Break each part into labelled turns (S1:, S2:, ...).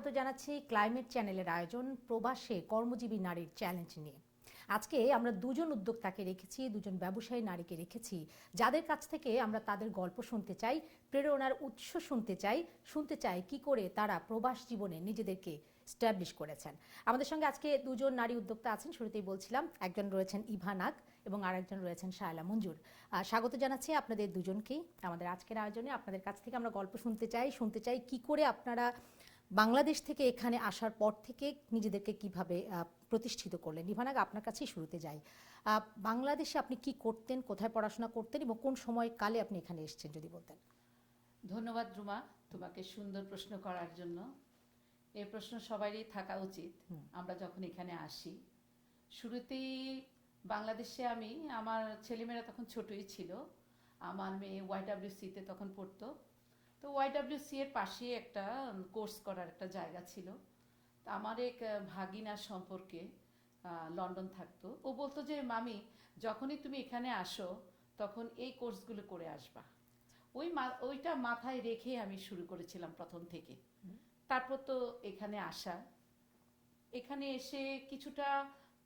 S1: স্বাগত জানাচ্ছি ক্লাইমেট চ্যানেলের আয়োজন প্রবাসে কর্মজীবী নারীর চ্যালেঞ্জ নিয়ে। আজকে আমরা দুজন উদ্যোক্তাকে রেখেছি, দুজন ব্যবসায়ী নারীকে রেখেছি, যাদের কাছ থেকে আমরা তাদের গল্প শুনতে চাই, প্রেরণার উৎস শুনতে চাই শুনতে চাই কি করে তারা প্রবাস জীবনে নিজেদেরকে স্ট্যাবলিশ করেছেন। আমাদের সঙ্গে আজকে দুজন নারী উদ্যোক্তা আছেন, শুরুতেই বলছিলাম, একজন রয়েছেন ইভানাক এবং আরেকজন রয়েছেন শায়লা মঞ্জুর। স্বাগত জানাচ্ছি আপনাদের দুজনকেই। আমাদের আজকের আয়োজনে আপনাদের কাছ থেকে আমরা গল্প শুনতে চাই শুনতে চাই কি করে আপনারা বাংলাদেশ থেকে এখানে আসার পর থেকে নিজেদেরকে কীভাবে প্রতিষ্ঠিত করলেন? ইভানাগ আপনার কাছেই শুরুতে যাই। বাংলাদেশে আপনি কি করতেন কোথায় পড়াশোনা করতেন এবং কোন সময় কালে আপনি এখানে এসেছেন যদি বলতেন?
S2: ধন্যবাদ রুমা তোমাকে সুন্দর প্রশ্ন করার জন্য। এই প্রশ্ন সবারই থাকা উচিত। আমরা যখন এখানে আসি শুরুতেই বাংলাদেশে আমি আমার ছেলেমেয়েরা তখন ছোটই ছিল। আমার মেয়ে ওয়াইডাব্লিউসিতে তখন পড়তো। তো ওয়াইডাব্লিউসি এর পাশে একটা কোর্স করার একটা জায়গা ছিল। তা আমার এক ভাগিনা সম্পর্কে লন্ডন থাকতো। ও বলতো যে মামি যখনই তুমি এখানে আসো তখন এই কোর্সগুলো করে আসবা। ওই ওইটা মাথায় রেখে আমি শুরু করেছিলাম প্রথম থেকে। তারপর তো এখানে আসা। এখানে এসে কিছুটা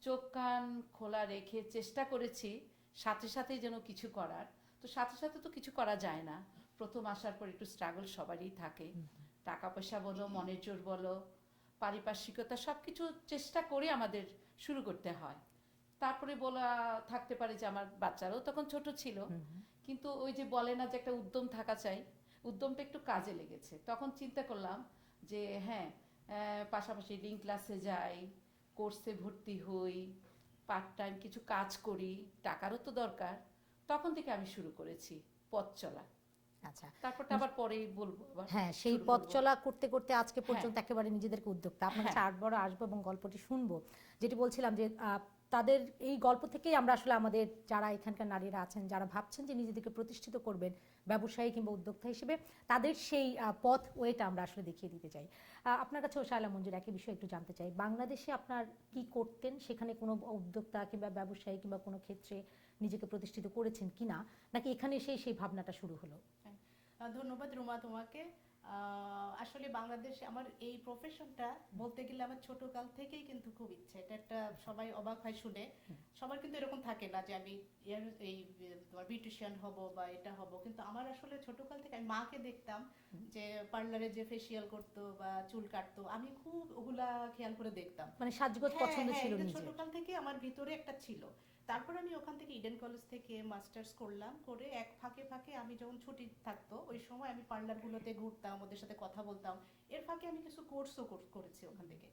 S2: চোখ কান খোলা রেখে চেষ্টা করেছি সাথে সাথে যেন কিছু করার। তো সাথে সাথে তো কিছু করা যায় না। প্রথম আসার পর একটু স্ট্রাগল সবারই থাকে। টাকা পয়সা বলো মনের জোর বলো পারিপার্শ্বিকতা সব কিছু চেষ্টা করে আমাদের শুরু করতে হয়। তারপরে বলা থাকতে পারে যে আমার বাচ্চারাও তখন ছোট ছিল। কিন্তু ওই যে বলে না যে একটা উদ্যম থাকা চাই উদ্যমটা একটু কাজে লেগেছে। তখন চিন্তা করলাম যে হ্যাঁ পাশাপাশি লিঙ্ক ক্লাসে যাই কোর্সে ভর্তি হই পার্ট টাইম কিছু কাজ করি টাকারও তো দরকার। তখন থেকে আমি শুরু করেছি পথ চলা।
S1: আচ্ছা।
S2: তারপরটা আবার পরেই বলব
S1: হ্যাঁ সেই পথ চলা করতে করতে আজকে পর্যন্ত একেবারে নিজেদেরকে উদ্যোক্তা। আপনার কাছে
S2: হ্যাঁ।
S1: আটবারও আসব এবং গল্পটি শুনব। যেটি বলছিলাম যে তাদের এই গল্প থেকেই আমরা আসলে আমাদের যারা এখানকার নারীরা আছেন যারা ভাবছেন যে নিজেদেরকে প্রতিষ্ঠিত করবেন ব্যবসায়ী কিংবা উদ্যোক্তা হিসেবে তাদের সেই পথ ওয়েটা আমরা আসলে দেখিয়ে দিতে চাই। আহ, আপনার কাছে শায়লা মঞ্জুর একই বিষয়ে একটু জানতে চাই। বাংলাদেশে আপনার কি করতেন? সেখানে কোনো উদ্যোক্তা কিংবা ব্যবসায়ী কিংবা কোনো ক্ষেত্রে নিজেকে প্রতিষ্ঠিত করেছেন কিনা? নাকি এখানে এসেই সেই ভাবনাটা শুরু হলো?
S3: হ্যাঁ। ধন্যবাদ রুমা তোমাকে। আসলে বাংলাদেশে আমার এই প্রফেশনটা বলতে গেলে আমার ছোট কাল থেকেই কিন্তু খুব ইচ্ছে। এটা একটা সবাই অবাক হয় শুনে। সবার কিন্তু এরকম থাকে না যে আমি এই তোমার বিউটিশিয়ান হব বা এটা হব। কিন্তু আমার আসলে ছোট কাল থেকে আমি মাকে দেখতাম যে পার্লারে যে ফেসিয়াল করতো বা চুল কাটতো আমি খুব ওগুলা খেয়াল করে দেখতাম।
S1: মানে সাজগোজ
S3: হ্যাঁ,
S1: পছন্দ
S3: হ্যাঁ,
S1: ছিল নিজের।
S3: ছোটকাল থেকে আমার ভিতরে একটা ছিল। তারপর আমি ওখান থেকে ইডেন কলেজ থেকে মাস্টার্স করলাম করে এক ফাঁকে ফাঁকে আমি যখন ছুটি থাকতো ওই সময় আমি পার্লারগুলোতে ঘুরতাম ওদের সাথে কথা বলতাম। এর ফাঁকে আমি কিছু কোর্সও করেছি ওখান থেকে।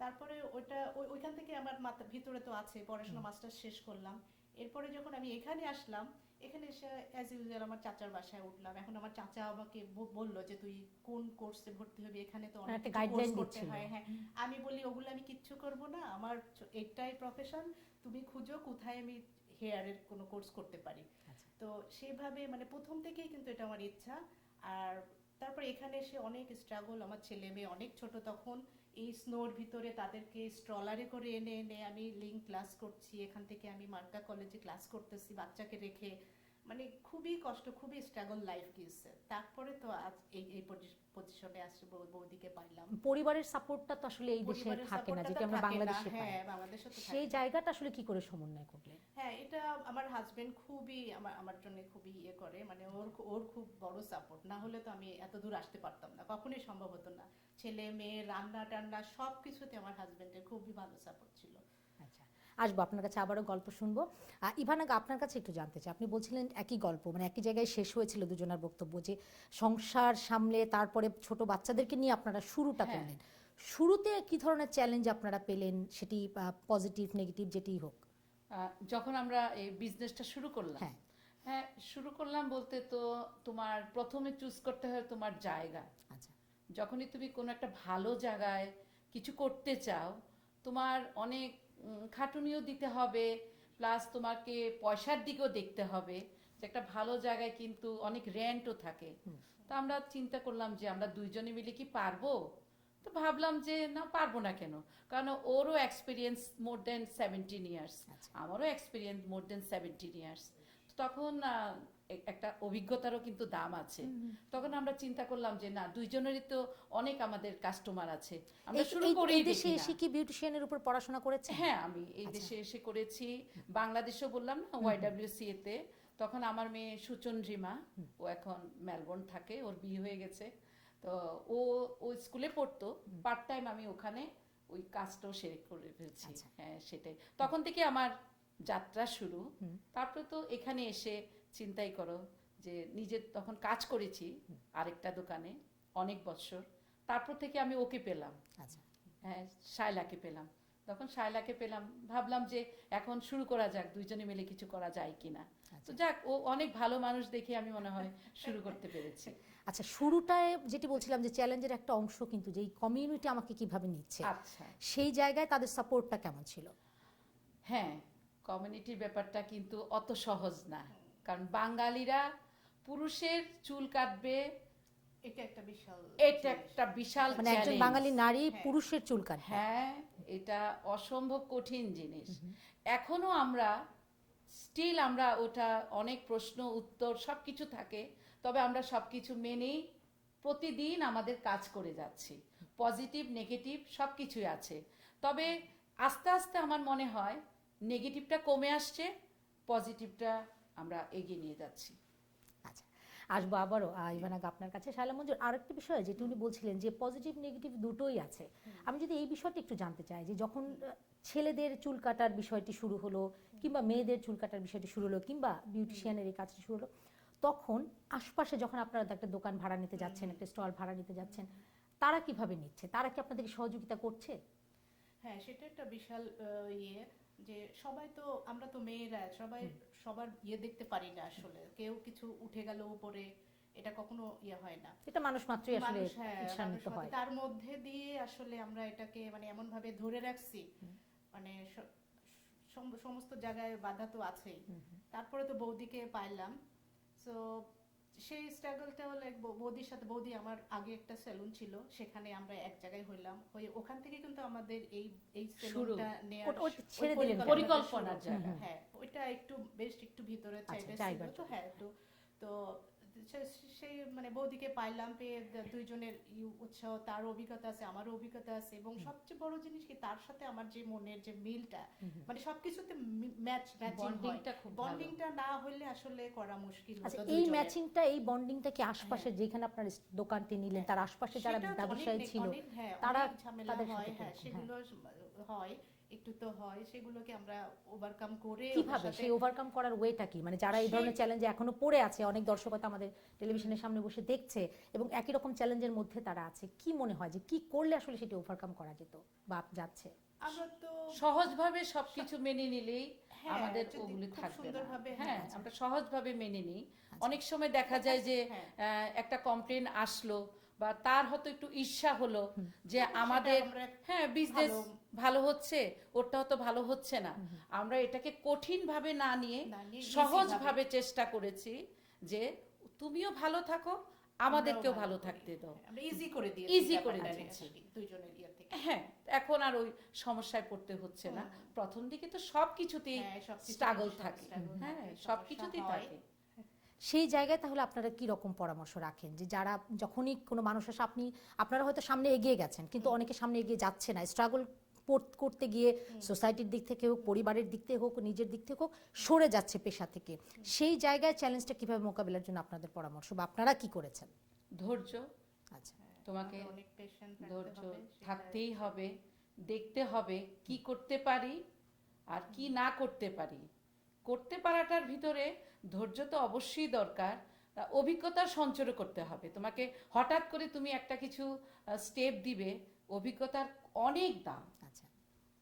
S3: তারপরে ওইটা ওইখান থেকে আমার ভিতরে তো আছে পড়াশোনা মাস্টার্স শেষ করলাম। এরপরে যখন আমি এখানে আসলাম এখানে এসে অ্যাজ ইউজুয়াল আমার চাচার বাসায় উঠলাম। এখন আমার চাচা আমাকে বলল যে তুই কোন কোর্সে ভর্তি হবি? এখানে তো অনেক
S1: একটা
S3: কিছু করতে হয়। হ্যাঁ আমি বলি ওগুলো আমি কিচ্ছু করব না। আমার এটাই প্রফেশন তুমি খুঁজো কোথায় আমি হেয়ারের কোনো কোর্স করতে পারি।
S1: আচ্ছা।
S3: তো সেভাবে মানে প্রথম থেকেই কিন্তু এটা আমার ইচ্ছা। আর তারপর এখানে এসে অনেক স্ট্রাগল আমার ছেলে মেয়ে অনেক ছোট তখন। এই স্নোর ভিতরে তাদেরকে স্ট্রলারে করে এনে এনে আমি লিঙ্ক ক্লাস করছি। এখান থেকে আমি মার্কা কলেজে ক্লাস করতেছি বাচ্চাকে রেখে। মানে খুবই কষ্ট খুবই স্ট্রাগল লাইফ গিয়েছে। তারপরে তো আজ এই এই পজিশনে আসছে বৌদিকে পাইলাম।
S1: পরিবারের সাপোর্টটা তো আসলে এই দেশে থাকে না যেটা আমরা বাংলাদেশে পাই।
S3: হ্যাঁ বাংলাদেশে তো
S1: সেই জায়গাটা আসলে কি করে সমন্বয় করলেন
S3: হ্যাঁ এটা আমার হাজবেন্ড খুবই আমার আমার জন্য খুবই ইয়ে করে। মানে ওর ওর খুব বড় সাপোর্ট না হলে তো আমি এত দূর আসতে পারতাম না। কখনোই সম্ভব হতো না। ছেলে মেয়ে রান্না টান্না সব কিছুতে আমার হাজবেন্ডের খুবই ভালো সাপোর্ট ছিল।
S1: আসব আপনার কাছে আবারও গল্প শুনব। ইভানাগ আপনার কাছে একটু জানতে চাই। আপনি বলছিলেন একই গল্প মানে একই জায়গায় শেষ হয়েছিল দুজনের বক্তব্য যে সংসার সামলে তারপরে ছোট বাচ্চাদেরকে নিয়ে আপনারা শুরুটা
S2: হ্যাঁ।
S1: করলেন। শুরুতে কি ধরনের চ্যালেঞ্জ আপনারা পেলেন? সেটি পজিটিভ নেগেটিভ যেটি হোক।
S2: যখন আমরা এই বিজনেসটা শুরু করলাম।
S1: হ্যাঁ।
S2: হ্যাঁ শুরু করলাম বলতে তো তোমার প্রথমে চুজ করতে হয় তোমার জায়গা।
S1: আচ্ছা।
S2: যখনই তুমি কোনো একটা ভালো জায়গায় কিছু করতে চাও তোমার অনেক খাটুনিও দিতে হবে প্লাস তোমাকে পয়সার দিকেও দেখতে হবে যে একটা ভালো জায়গায় কিন্তু অনেক রেন্টও থাকে। তো আমরা চিন্তা করলাম যে আমরা দুইজনে মিলে কি পারব? তো ভাবলাম যে না পারব না কেন? কারণ ওরও experience more than seventeen years. আমারও experience more than seventeen years তখন একটা অভিজ্ঞতারও কিন্তু দাম আছে। তখন আমরা চিন্তা করলাম যে না দুইজনেরই তো অনেক আমাদের কাস্টমার আছে। আমরা শুরু করেই
S1: এই দেশে এসে কি বিউটিশিয়ানের উপর পড়াশোনা করেছেন?
S2: হ্যাঁ আমি এই
S1: আচ্ছা।
S2: দেশে এসে করেছি। বাংলাদেশেও বললাম না ওয়াইডাব্লিউসি এতে তখন আমার মেয়ে সুচন্দ্রিমা ও এখন মেলবোর্ন থাকে ওর বিয়ে হয়ে গেছে। তো ও ও স্কুলে পড়তো। পার্ট টাইম আমি ওখানে ওই কাজটাও সেরে করে ফেলছি।
S1: আচ্ছা।
S2: হ্যাঁ সেটাই। তখন থেকে আমার যাত্রা শুরু। তারপরে তো এখানে এসে চিন্তাই করো যে নিজের তখন কাজ করেছি আরেকটা দোকানে অনেক বছর। তারপর থেকে আমি ওকে পেলাম।
S1: আচ্ছা।
S2: হ্যাঁ শায়লাকে পেলাম। তখন শায়লাকে পেলাম। ভাবলাম যে এখন শুরু করা যাক দুইজনে মিলে কিছু করা যায় কিনা। তো যাক ও অনেক ভালো মানুষ দেখে আমি মনে হয় শুরু করতে পেরেছি।
S1: আচ্ছা শুরুটায় যেটি বলছিলাম যে চ্যালেঞ্জের একটা অংশ কিন্তু যে কমিউনিটি আমাকে কীভাবে নিচ্ছে
S2: আচ্ছা।
S1: সেই জায়গায় তাদের সাপোর্টটা কেমন ছিল?
S2: হ্যাঁ কমিউনিটির ব্যাপারটা কিন্তু অত সহজ না। কারণ বাঙালিরা পুরুষের চুল কাটবে।
S3: এটা একটা বিশাল
S2: এটা একটা বিশাল
S1: মানে একজন বাঙালি নারী
S3: হ্যাঁ।
S1: পুরুষের চুল কাটবে।
S2: হ্যাঁ এটা অসম্ভব কঠিন জিনিস। এখনও আমরা স্টিল আমরা ওটা অনেক প্রশ্ন উত্তর সব কিছু থাকে। তবে আমরা সব কিছু মেনেই প্রতিদিন আমাদের কাজ করে যাচ্ছি। পজিটিভ নেগেটিভ সব কিছুই আছে। তবে আস্তে আস্তে আমার মনে হয় নেগেটিভটা কমে আসছে পজিটিভটা আমরা এগিয়ে নিয়ে যাচ্ছি।
S1: আচ্ছা আসব আবারও ইভানাগ আপনার কাছে। শায়লা মঞ্জুর আরেকটা বিষয় যেটি উনি বলছিলেন যে পজিটিভ নেগেটিভ দুটোই আছে। আমি যদি এই বিষয়টা একটু জানতে চাই যে যখন ছেলেদের চুল কাটার বিষয়টি শুরু হলো কিংবা মেয়েদের চুল কাটার বিষয়টি শুরু হলো কিংবা বিউটিশিয়ানের এই কাজটি শুরু হলো তখন আশপাশে যখন আপনারা একটা দোকান ভাড়া নিতে যাচ্ছেন একটা স্টল ভাড়া নিতে যাচ্ছেন তারা কীভাবে নিচ্ছে? তারা কি আপনাদেরকে সহযোগিতা করছে?
S3: হ্যাঁ সেটা একটা বিশাল ইয়ে। যে সবাই তো আমরা তো মেয়েরা সবাই সবার ইয়ে দেখতে পারি না আসলে। কেউ কিছু উঠে গেল উপরে এটা কখনো ইয়ে হয় না।
S1: এটা মানুষ মাত্রই আসলে
S3: হ্যাঁ,
S1: ঈর্ষান্বিত হয়।
S3: তার মধ্যে দিয়ে আসলে আমরা এটাকে মানে এমন ভাবে ধরে রাখছি মানে সমস্ত জায়গায় বাধা তো আছেই। তারপরে তো বৌদিকে পাইলাম। তো সেই স্ট্রাগলটা লাইক বৌদির সাথে বৌদি আমার আগে একটা সেলুন ছিল সেখানে আমরা এক জায়গায় হইলাম হয়ে ওখান থেকে কিন্তু আমাদের এই এই। সেলুনটা নেওয়ার।
S2: জায়গা।
S3: হ্যাঁ ওইটা একটু বেশ একটু ভিতরে
S1: চাইবে
S3: চাইটা ছিল তো হ্যাঁ তো তো সেই মানে বৌদিকে পাইলাম পেয়ে দুইজনের উৎসাহ তার অভিজ্ঞতা আছে আমারও অভিজ্ঞতা আছে এবং সবচেয়ে বড় জিনিস কি তার সাথে আমার যে মনের যে মিলটা মানে সবকিছুতে ম্যাচ ম্যাচিং
S2: ভালো।
S3: বন্ডিংটা না হলে আসলে করা মুশকিল
S1: আচ্ছা এই ম্যাচিংটা এই বন্ডিংটা কি আশপাশে যেখানে আপনার দোকানটি নিলেন তার আশপাশে যারা ব্যবসায়ী ছিল
S3: হ্যাঁ,
S1: তারা
S3: ঝামেলা হয়, হ্যাঁ, সেগুলো হয়। একটু তো হয় সেগুলোকে আমরা ওভারকাম করে
S1: কীভাবে? সেই ওভারকাম করার ওয়েটা কি? মানে যারা এই ধরনের চ্যালেঞ্জে এখনও পড়ে আছে অনেক দর্শক হয়তো আমাদের টেলিভিশনের সামনে বসে দেখছে এবং একই রকম চ্যালেঞ্জের মধ্যে তারা আছে কি মনে হয় যে কি করলে আসলে সেটি ওভারকাম করা যেত বা যাচ্ছে?
S3: আমরা তো
S2: সহজভাবে সবকিছু মেনে নিলেই
S3: হ্যাঁ,
S2: আমাদের ওগুলি
S3: খুব
S2: থাকবে
S3: সুন্দরভাবে,
S2: হ্যাঁ।
S3: হ্যাঁ,
S2: আমরা সহজভাবে মেনে নিই। অনেক সময় দেখা যায় যে
S3: হ্যাঁ।
S2: আহ, একটা কমপ্লেন আসলো বা তার হয়তো একটু ঈর্ষা হলো যে আমাদের হ্যাঁ বিজনেস
S3: ভালো-
S2: হচ্ছে ওরটা হয়তো ভালো হচ্ছে না। আমরা এটাকে কঠিন ভাবে না নিয়ে সহজ
S3: ভাবে।
S2: চেষ্টা করেছি যে তুমিও ভালো থাকো আমাদেরকেও ভালো থাকতে দাও।
S3: ইজি করে দিই
S2: Easy করে দিয়েছি।
S3: দুইজনের ইয়ে থেকে।
S2: হ্যাঁ এখন আর ওই সমস্যায় পড়তে হচ্ছে না। প্রথম দিকে তো সবকিছুতেই
S3: হ্যাঁ, সবকিছুতেই
S2: স্ট্রাগল থাকে। হ্যাঁ
S3: থাকে,
S2: সবকিছুতেই
S3: সমস্যা হয়।
S2: থাকে।
S1: সেই জায়গায় তাহলে আপনারা কি রকম পরামর্শ রাখেন? যে যারা যখনই কোনো মানুষ আসে আপনি আপনারা হয়তো সামনে এগিয়ে গেছেন কিন্তু অনেকে সামনে এগিয়ে যাচ্ছে না স্ট্রাগল করতে গিয়ে সোসাইটির দিক থেকে হোক পরিবারের দিক থেকে হোক নিজের দিক থেকে হোক সরে যাচ্ছে পেশা থেকে। সেই জায়গায় চ্যালেঞ্জটা কীভাবে মোকাবিলার জন্য আপনাদের পরামর্শ বা আপনারা কি করেছেন?
S2: ধৈর্য।
S1: আচ্ছা।
S2: তোমাকে
S3: অনেক পেশেন্ট
S2: ধৈর্য থাকতেই হবে দেখতে হবে কি করতে পারি আর কি না করতে পারি। করতে পারাটার ভিতরে ধৈর্য তো অবশ্যই দরকার তা অভিজ্ঞতার সঞ্চয় করতে হবে। তোমাকে হঠাৎ করে তুমি একটা কিছু স্টেপ দিবে অভিজ্ঞতার অনেক দাম।
S1: আচ্ছা।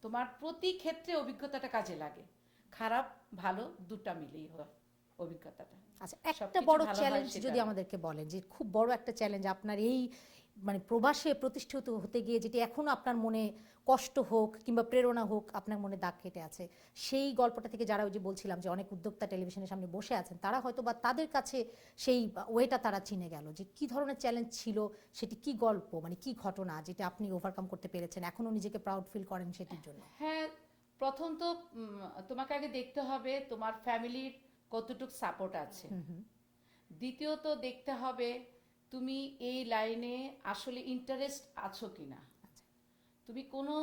S2: তোমার প্রতি ক্ষেত্রে অভিজ্ঞতাটা কাজে লাগে। খারাপ ভালো দুটা মিলেই হয় অভিজ্ঞতাটা।
S1: আচ্ছা একটা বড় চ্যালেঞ্জ যদি আমাদেরকে বলেন যে খুব বড় একটা চ্যালেঞ্জ আপনার এই মানে প্রবাসে প্রতিষ্ঠিত হতে গিয়ে যেটি এখনও আপনার মনে কষ্ট হোক কিংবা প্রেরণা হোক আপনার মনে দাগ কেটে আছে সেই গল্পটা থেকে যারা ওই যে বলছিলাম যে অনেক উদ্যোক্তা টেলিভিশনের সামনে বসে আছেন তারা হয়তো বা তাদের কাছে সেই ওয়েটা তারা চিনে গেল যে কি ধরনের চ্যালেঞ্জ ছিল সেটি কি গল্প মানে কি ঘটনা যেটা আপনি ওভারকাম করতে পেরেছেন এখনও নিজেকে প্রাউড ফিল করেন সেটির জন্য?
S2: হ্যাঁ প্রথম তো তোমাকে আগে দেখতে হবে তোমার ফ্যামিলির কতটুক সাপোর্ট আছে। দ্বিতীয়ত দেখতে হবে তুমি এই লাইনে আসলে ইন্টারেস্ট আছো কিনা? তুমি কোনো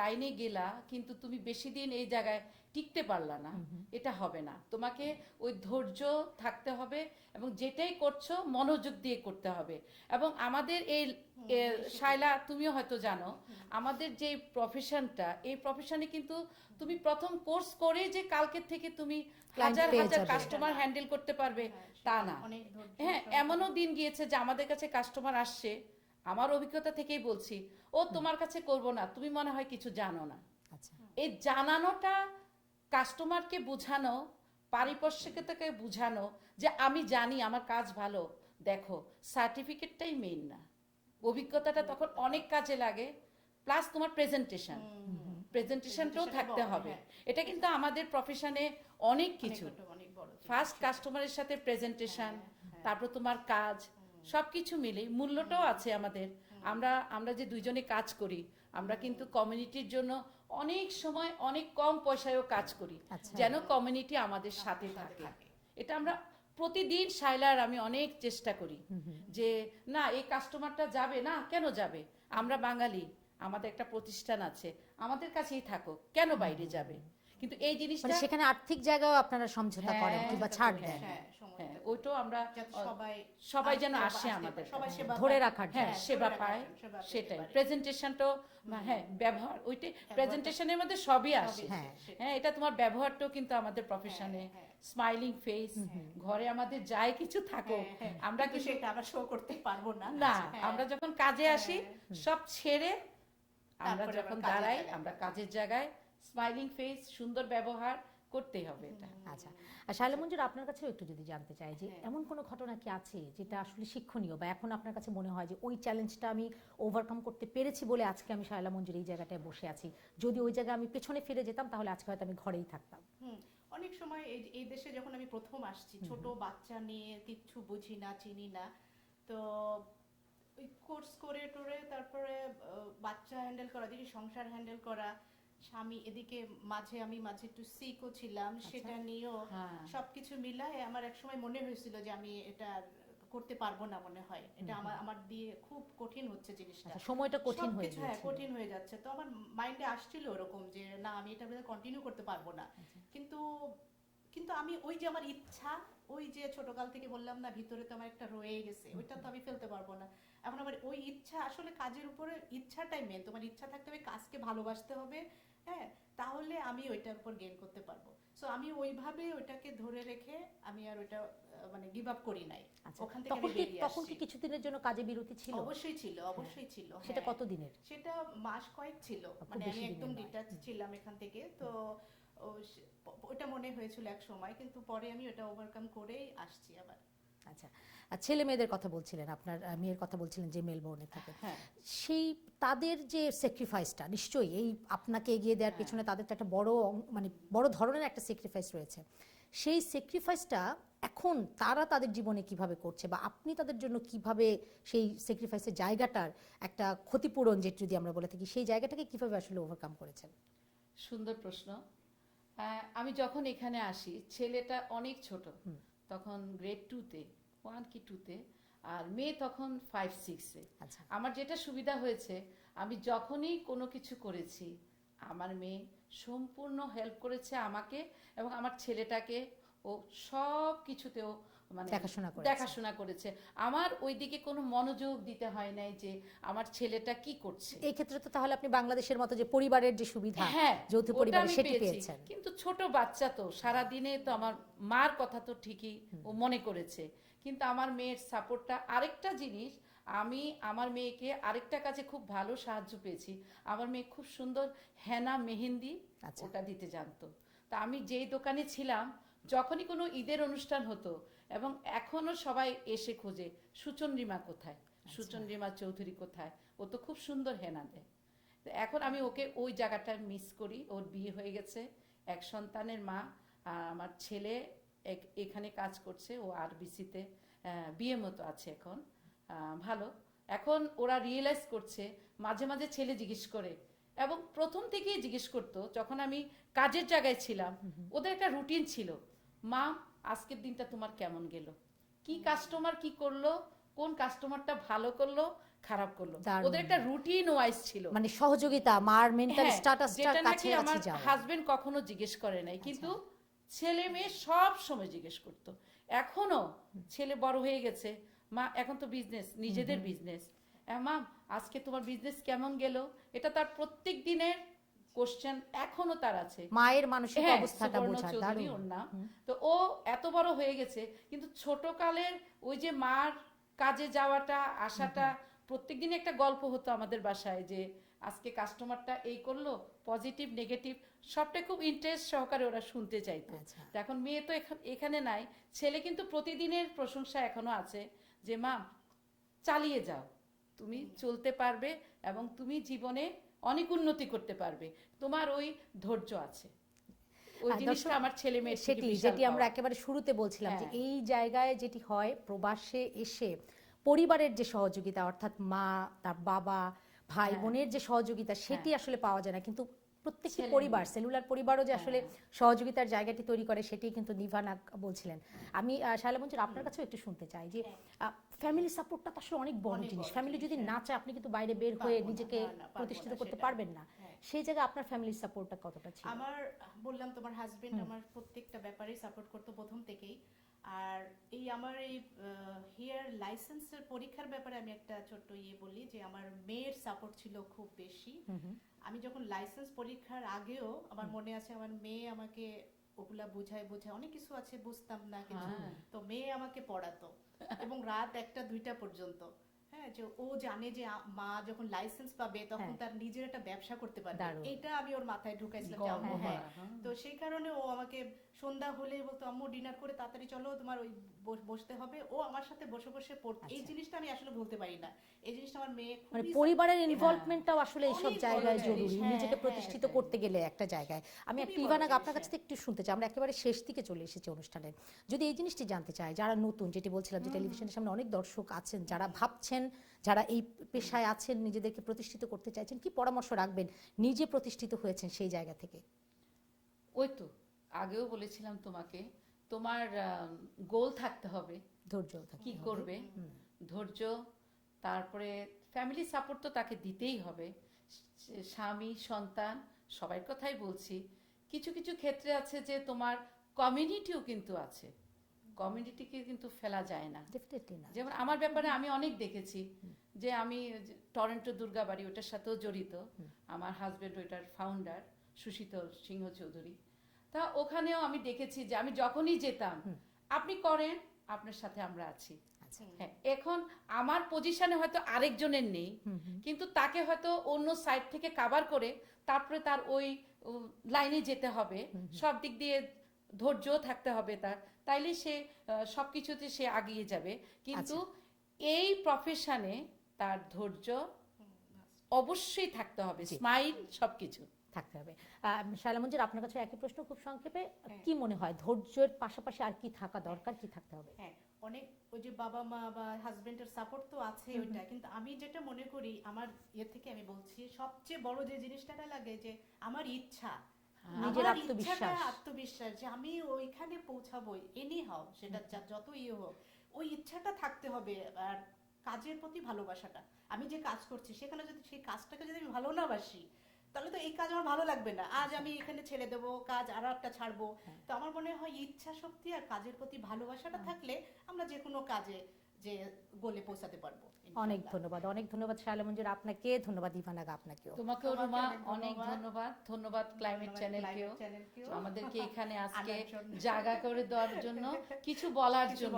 S2: লাইনে গেলা কিন্তু তুমি বেশি দিন এই জায়গায় টিকতে পারলা না। এটা হবে না। তোমাকে ওই ধৈর্য থাকতে হবে এবং যেটাই করছ মনোযোগ দিয়ে করতে হবে। এবং আমাদের এই শায়লা তুমিও হয়তো জানো আমাদের যে প্রফেশনটা এই প্রফেশনে কিন্তু তুমি প্রথম কোর্স করে যে কালকের থেকে তুমি হাজার হাজার কাস্টমার হ্যান্ডেল করতে পারবে তা না। হ্যাঁ এমনও দিন গিয়েছে যে আমাদের কাছে কাস্টমার আসছে আমার অভিজ্ঞতা থেকেই বলছি ও তোমার কাছে করব না তুমি মনে হয় কিছু জানো না।
S1: আচ্ছা।
S2: এই জানানোটা কাস্টমারকে বোঝানো পারিপার্শ্বিকতাকে বোঝানো যে আমি জানি আমার কাজ ভালো দেখো সার্টিফিকেটটাই মেইন না। অভিজ্ঞতাটা তখন অনেক কাজে লাগে প্লাস তোমার প্রেজেন্টেশন। প্রেজেন্টেশনটাও থাকতে হবে।
S3: হ্যাঁ।
S2: এটা কিন্তু আমাদের প্রফেশনে অনেক কিছু। ফার্স্ট কাস্টমারের সাথে প্রেজেন্টেশন
S3: হ্যাঁ,
S2: তারপর তোমার কাজ সবকিছু মিলে মূল্যটাও আছে আমাদের। আমরা আমরা যে দুইজনে কাজ করি আমরা কিন্তু কমিউনিটির জন্য অনেক সময় অনেক কম পয়সায়ও কাজ করি
S1: আচ্ছা।
S2: যেন কমিউনিটি আমাদের সাথে থাকে। এটা আমরা প্রতিদিন সাইলার আমি অনেক চেষ্টা করি যে না এই কাস্টমারটা যাবে না? কেন যাবে? আমরা বাঙালি আমাদের একটা প্রতিষ্ঠান আছে আমাদের কাছেই থাকো কেন বাইরে যাবে? কিন্তু এই জিনিসটা
S1: মানে সেখানে আর্থিক জায়গাও আপনারা সমঝোতা
S2: হ্যাঁ,
S1: করেন কিংবা ছাড় দেন
S3: হ্যাঁ, সময়
S2: হ্যাঁ। ওইটাও আমরা
S3: সবাই
S2: সবাই যেন আসে আমাদের
S1: ধরে রাখার জন্য।
S2: হ্যাঁ সেবা পায় সেটাই
S3: পারে।
S2: প্রেজেন্টেশনটাও হ্যাঁ ব্যবহার ওইটাই প্রেজেন্টেশনের মধ্যে সবই আসে
S1: হ্যাঁ।
S2: এটা তোমার ব্যবহারটাও কিন্তু আমাদের প্রফেশনে স্মাইলিং ফেস ঘরে আমাদের যাই কিছু থাকো। আমরা
S3: কিন্তু
S2: কিন্তু
S3: সেটা আবার শো করতে পারব না
S2: না
S3: হ্যাঁ।
S2: আমরা যখন কাজে আসি সব ছেড়ে আমরা যখন দাঁড়াই আমরা কাজের জায়গায় স্মাইলিং ফেস সুন্দর ব্যবহার করতেই হবে এটা।
S1: আচ্ছা আর শায়লা মঞ্জুর আপনার কাছেও একটু যদি জানতে চাই যে
S3: হ্যাঁ।
S1: এমন কোনো ঘটনা কি আছে যেটা আসলে শিক্ষণীয় বা এখন আপনার কাছে মনে হয় যে ওই চ্যালেঞ্জটা আমি ওভারকাম করতে পেরেছি বলে আজকে আমি শায়লা মঞ্জুর এই জায়গাটায় বসে আছি? যদি ওই জায়গায় আমি পেছনে ফিরে যেতাম তাহলে আজকে হয়তো আমি ঘরেই থাকতাম।
S3: হুম, অনেক সময় এই এই দেশে যখন আমি প্রথম আসছি ছোট বাচ্চা নিয়ে কিচ্ছু বুঝি না চিনি না তো ওই কোর্স করে টোরে তারপরে বাচ্চা হ্যান্ডেল করা এদিকে সংসার হ্যান্ডেল করা স্বামী এদিকে মাঝে আমি মাঝে একটু সিকও ছিলাম সেটা নিয়েও
S2: হ্যাঁ।
S3: সবকিছু মিলায় আমার এক সময় মনে হয়েছিল যে আমি এটা করতে পারব না মনে হয়। এটা আমার আমার দিয়ে খুব কঠিন হচ্ছে জিনিসটা।
S1: আচ্ছা সময়টা কঠিন হয়ে
S3: সবকিছু, হ্যাঁ কঠিন হয়ে যাচ্ছে। তো আমার মাইন্ডে আসছিল ওরকম যে না আমি এটা কন্টিনিউ করতে পারব না।
S1: আচ্ছা।
S3: কিন্তু কিন্তু আমি ওই যে আমার ইচ্ছা ওই যে ছোটকাল থেকে বললাম না ভিতরে তো আমার একটা রয়ে গেছে ওইটা তো আমি ফেলতে পারব না। এখন আমার ওই ইচ্ছা আসলে কাজের উপরে ইচ্ছাটাই মেন তোমার ইচ্ছা থাকতে হবে কাজকে ভালোবাসতে হবে হ্যাঁ তাহলে আমি ওইটার উপর গেন করতে পারব। সো আমি ওইভাবে ওইটাকে ধরে রেখে আমি আর ওইটা মানে গিভ আপ করি নাই।
S1: আচ্ছা
S3: ওখান থেকে বেরিয়ে
S1: তখন কি কিছুদিনের জন্য কাজে বিরতি ছিল?
S3: অবশ্যই ছিল অবশ্যই ছিল
S1: সেটা
S3: হ্যাঁ।
S1: কত দিনের
S3: সেটা মাস কয়েক ছিল মানে আমি একদম। ডিটাচ ছিলাম এখান থেকে। তো ওটা মনে হয়েছিল এক সময় কিন্তু পরে আমি ওটা ওভারকাম করেই আসছি আবার।
S1: আচ্ছা। আর ছেলে মেয়েদের কথা বলছিলেন আপনার মেয়ের কথা বলছিলেন যে মেলবোর্নে থাকে।
S2: হ্যাঁ।
S1: সেই তাদের যে স্যাক্রিফাইসটা নিশ্চয়ই এই আপনাকে এগিয়ে দেওয়ার
S2: হ্যাঁ।
S1: পেছনে তাদের তো একটা বড় মানে বড় ধরনের একটা স্যাক্রিফাইস রয়েছে। সেই স্যাক্রিফাইসটা এখন তারা তাদের জীবনে কীভাবে করছে বা আপনি তাদের জন্য কীভাবে সেই স্যাক্রিফাইসের জায়গাটার একটা ক্ষতিপূরণ যেটা যদি আমরা বলে থাকি সেই জায়গাটাকে কীভাবে আসলে ওভারকাম করেছেন?
S2: সুন্দর প্রশ্ন। আমি যখন এখানে আসি ছেলেটা অনেক ছোট। তখন গ্রেড টুতে ওয়ান কি টুতে আর মেয়ে তখন ফাইভ সিক্সে
S1: আচ্ছা।
S2: আমার যেটা সুবিধা হয়েছে আমি যখনই কোনো কিছু করেছি আমার মেয়ে সম্পূর্ণ হেল্প করেছে আমাকে এবং আমার ছেলেটাকে ও সব কিছুতেও মানে
S1: দেখাশোনা করেছে।
S2: দেখাশোনা করেছে। আমার ওইদিকে কোনো মনোযোগ দিতে হয় নাই যে আমার ছেলেটা কি করছে।
S1: এই ক্ষেত্রে তো তাহলে আপনি বাংলাদেশের মতো যে পরিবারের যে সুবিধা
S2: হ্যাঁ
S1: যৌথ পরিবারে সেটি পেয়েছেন।
S2: কিন্তু ছোট বাচ্চা তো সারা দিনে তো আমার মার কথা তো ঠিকই ও মনে করেছে। কিন্তু আমার মেয়ের সাপোর্টটা আরেকটা জিনিস আমি আমার মেয়েকে আরেকটা কাজে খুব ভালো সাহায্য পেয়েছি। আমার মেয়ে খুব সুন্দর হেনা মেহেন্দি
S1: আচ্ছা।
S2: ওটা দিতে জানতো। তা আমি যেই দোকানে ছিলাম যখনই কোনো ঈদের অনুষ্ঠান হতো এবং এখনও সবাই এসে খোঁজে সুচন্দ্রিমা কোথায়?
S1: আচ্ছা।
S2: সুচন্দ্রিমা চৌধুরী কোথায়? ও তো খুব সুন্দর হেনা দেয় তো এখন আমি ওকে ওই জায়গাটা মিস করি ওর বিয়ে হয়ে গেছে এক সন্তানের মা আর আমার ছেলে এক- এখানে কাজ করছে ও আরবিসিতে বিয়ে মতো আছে এখন ভালো। এখন ওরা রিয়েলাইজ করছে মাঝে মাঝে ছেলে জিজ্ঞেস করে এবং প্রথম থেকেই জিজ্ঞেস করতো যখন আমি কাজের জায়গায় ছিলাম ওদের একটা রুটিন ছিল মা আজকের দিনটা তোমার কেমন গেল? কি কাস্টমার কি করল? কোন কাস্টমারটা ভালো করল? খারাপ করল? ওদের একটা রুটিন ওয়াইজ ছিল।
S1: মানে সহযোগিতা মার মেন্টাল
S2: হ্যাঁ,
S1: স্ট্যাটাসটা
S2: যেটা
S1: কাছে
S2: আমার হাজবেন্ড কখনো জিজ্ঞেস করে নাই কিন্তু ছেলে মেয়ে সব সময় জিজ্ঞেস করতো। এখনও ছেলে বড় হয়ে গেছে মা এখন তো বিজনেস নিজেদের বিজনেস মা আজকে তোমার বিজনেস কেমন গেল? এটা তার প্রত্যেক দিনের কোশ্চেন এখনও তার আছে।
S1: মায়ের মানসিক
S2: হ্যাঁ,
S1: অবস্থাটা বোঝা দারুণ।
S2: ওর নাম। তো ও এত বড় হয়ে গেছে কিন্তু ছোট কালের ওই যে মার কাজে যাওয়াটা আসাটা প্রত্যেকদিন একটা গল্প হতো আমাদের বাসায় যে আজকে কাস্টমারটা এই করল পজিটিভ নেগেটিভ সবটা খুব ইন্টারেস্ট সহকারে ওরা শুনতে চাইতো।
S1: আচ্ছা।
S2: এখন মেয়ে তো এখানে নাই ছেলে কিন্তু প্রতিদিনের প্রশংসা এখনও আছে যে মা চালিয়ে যাও। তুমি চলতে পারবে এবং তুমি জীবনে অনেক উন্নতি করতে পারবে। তোমার ওই ধৈর্য আছে।
S1: দর্শক,
S2: আমার ছেলে মেয়ে
S1: সেটি যেটি আমরা একেবারে শুরুতে বলছিলাম যে
S2: হ্যাঁ।
S1: এই জায়গায় যেটি হয় প্রবাসে এসে পরিবারের যে সহযোগিতা অর্থাৎ মা তার বাবা ভাই
S2: হ্যাঁ।
S1: বোনের যে সহযোগিতা সেটি আসলে পাওয়া যায় না। কিন্তু প্রত্যেকটি পরিবার সেলুলার পরিবারও যে আসলে
S2: হ্যাঁ।
S1: সহযোগিতার জায়গাটি তৈরি করে সেটি কিন্তু নিভানা বলছিলেন। আমি শায়লা মঞ্জুর আপনার কাছেও একটু শুনতে চাই যে ফ্যামিলি সাপোর্টটা তো আসলে অনেক বড় জিনিস। ফ্যামিলি যদি
S3: হ্যাঁ।
S1: না চায় আপনি কিন্তু বাইরে বের হয়ে নিজেকে প্রতিষ্ঠিত করতে পারবেন না।
S3: হ্যাঁ।
S1: সেই জায়গায় আপনার ফ্যামিলির সাপোর্টটা কতটা ছিল?
S3: আমার বললাম তোমার হাজবেন্ড আমার প্রত্যেকটা ব্যাপারে সাপোর্ট করতো প্রথম থেকেই। আর এই আমার এই হেয়ার লাইসেন্সের পরীক্ষার ব্যাপারে আমি একটা ছোট্ট ইয়ে বলি যে আমার মেয়ের সাপোর্ট ছিল খুব বেশি। আমি যখন লাইসেন্স পরীক্ষার আগেও আমার মনে আছে আমার মেয়ে আমাকে ওগুলা বুঝায় বোঝায় অনেক কিছু আছে বুঝতাম না কিছু
S2: হ্যাঁ।
S3: তো মেয়ে আমাকে পড়াতো এবং রাত একটা দুইটা পর্যন্ত হ্যাঁ যে ও জানে যে মা যখন লাইসেন্স পাবে তখন
S1: হ্যাঁ।
S3: তার নিজের একটা ব্যবসা করতে পারবে। এটা আমি ওর মাথায় ঢুকাইছিলাম হ্যাঁ।
S2: হ্যাঁ।
S3: তো সেই কারণে ও আমাকে সন্ধ্যা হলে বলতো আম্মু ডিনার করে তাড়াতাড়ি চলো তোমার ওই বসতে হবে। ও আমার সাথে বসে বসে পড়তো এই
S1: আচ্ছা।
S3: জিনিসটা আমি আসলে ভুলতে পারি না। এই জিনিসটা আমার মেয়ে
S1: মানে পরিবারের ইনভলভমেন্টটাও আসলে এইসব জায়গায় জরুরি। নিজেকে প্রতিষ্ঠিত। করতে গেলে একটা জায়গায়। আমি একটু ইভানাগ আপনার কাছ। থেকে একটু শুনতে চাই। আমরা একেবারে শেষ দিকে চলে এসেছি অনুষ্ঠানের যদি এই জিনিসটি জানতে চাই যারা নতুন যেটি বলছিলাম যে টেলিভিশনের সামনে অনেক দর্শক আছেন যারা ভাবছেন যারা এই পেশায় আছেন নিজেদেরকে প্রতিষ্ঠিত করতে চাইছেন কি পরামর্শ রাখবেন? নিজে প্রতিষ্ঠিত হয়েছেন সেই জায়গা থেকে।
S2: ওই তো আগেও বলেছিলাম তোমাকে তোমার গোল থাকতে হবে।
S1: ধৈর্য
S2: কি করবে? ধৈর্য তারপরে ফ্যামিলি সাপোর্ট তো তাকে দিতেই হবে। স্বামী সন্তান সবার কথাই বলছি। কিছু কিছু ক্ষেত্রে আছে যে তোমার কমিউনিটিও কিন্তু আছে। কমিউনিটিকে কিন্তু ফেলা যায় না। যেমন আমার ব্যাপারে আমি অনেক দেখেছি যে আমি টরেন্টো দুর্গাবাড়ি ওটার সাথেও জড়িত। আমার হাজবেন্ড ওইটার ফাউন্ডার সুশীতল সিংহ চৌধুরী। তা ওখানেও আমি দেখেছি যে আমি যখনই যেতাম আপনি করেন আপনার সাথে আমরা আছি।
S1: আচ্ছা।
S2: হ্যাঁ এখন আমার পজিশনে হয়তো আরেকজনের নেই। কিন্তু তাকে হয়তো অন্য সাইড থেকে কাভার করে তারপরে তার ওই লাইনে যেতে হবে। সব দিক দিয়ে ধৈর্যও থাকতে হবে তার। তাইলে সে আহ, সবকিছুতে সে আগিয়ে যাবে। কিন্তু
S1: আচ্ছা।
S2: এই প্রফেশনে তার ধৈর্য অবশ্যই থাকতে হবে। স্মাইল সবকিছু।
S1: থাকতে হবে। শায়লা মঞ্জুর আপনার কাছে একই প্রশ্ন খুব সংক্ষেপে। কি মনে হয় ধৈর্যের পাশাপাশি আর কি থাকা দরকার কি থাকতে হবে?
S3: হ্যাঁ অনেক ওই যে বাবা মা বা হাজবেন্ডের সাপোর্ট তো আছে ওইটা। কিন্তু আমি যেটা মনে করি আমার ইয়ে থেকে আমি বলছি সবচেয়ে বড় যে জিনিসটা লাগে যে আমার ইচ্ছা
S1: নিজের আত্মবিশ্বাস।
S3: আত্মবিশ্বাস যে আমি ওইখানে পৌঁছাবো এনি হাও সেটা যা- যত ইয়ে হোক ওই ইচ্ছাটা থাকতে হবে আর কাজের প্রতি ভালোবাসাটা। আমি যে কাজ করছি সেখানে যদি সেই কাজটাকে যদি আমি ভালো না বাসি তাহলে তো এই কাজ আমার ভালো লাগবে না। আজ আমি এখানে ছেড়ে দেবো কাজ আর একটা ছাড়বো। তো আমার মনে হয় ইচ্ছা শক্তি আর কাজের প্রতি ভালোবাসাটা থাকলে আমরা যে কোনো কাজে যে গোলে পৌঁছাতে পারব
S1: অনেক ধন্যবাদ অনেক ধন্যবাদ শায়লা মঞ্জুর আপনাকে ধন্যবাদ ইভানাগ আপনাকেও।
S2: তোমাকেও
S3: তোমাকে
S2: রুমা
S3: অনেক ধন্যবাদ।
S2: ধন্যবাদ ক্লাইমেট চ্যানেলকেও। আমাদেরকে এখানে আজকে জায়গা করে দেওয়ার জন্য কিছু বলার জন্য।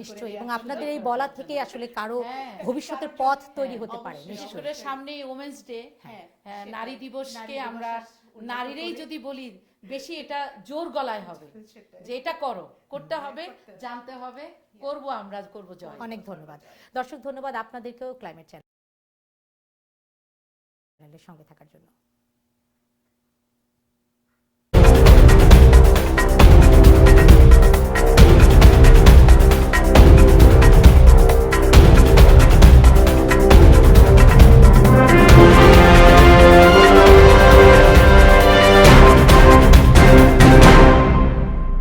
S1: নিশ্চয়ই এবং আপনাদের এই বলা থেকে আসলে কারও
S2: হ্যাঁ।
S1: ভবিষ্যতের পথ তৈরি
S3: হ্যাঁ,
S1: হতে পারে
S2: বিশেষ
S1: নিশ্চয়ই।
S2: করে সামনে ওমেন্স ডে
S3: হ্যাঁ,
S2: হ্যাঁ, নারী দিবসকে আমরা নারীরাই যদি বলি বেশি এটা জোর গলায় হবে। যে এটা করো
S3: করতে হবে।
S2: জানতে হবে করব আমরা করব জয়।
S1: অনেক ধন্যবাদ। দর্শক ধন্যবাদ আপনাদেরকেও ক্লাইমেট চ্যানেলের সঙ্গে থাকার জন্য।